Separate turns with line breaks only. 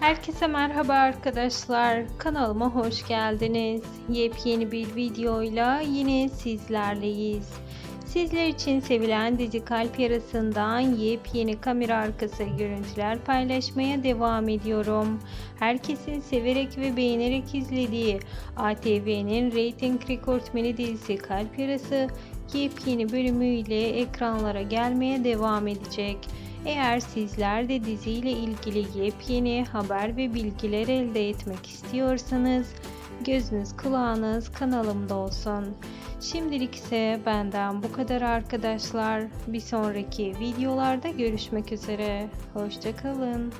Herkese merhaba arkadaşlar. Kanalıma hoş geldiniz. Yepyeni bir videoyla yine sizlerleyiz. Sizler için sevilen dizi Kalp Yarası'ndan yepyeni kamera arkası görüntüler paylaşmaya devam ediyorum. Herkesin severek ve beğenerek izlediği ATV'nin reyting rekortmeni dizisi Kalp Yarası yepyeni bölümüyle ekranlara gelmeye devam edecek. Eğer sizler de diziyle ilgili yepyeni haber ve bilgiler elde etmek istiyorsanız gözünüz kulağınız kanalımda olsun. Şimdilik ise benden bu kadar arkadaşlar. Bir sonraki videolarda görüşmek üzere. Hoşçakalın.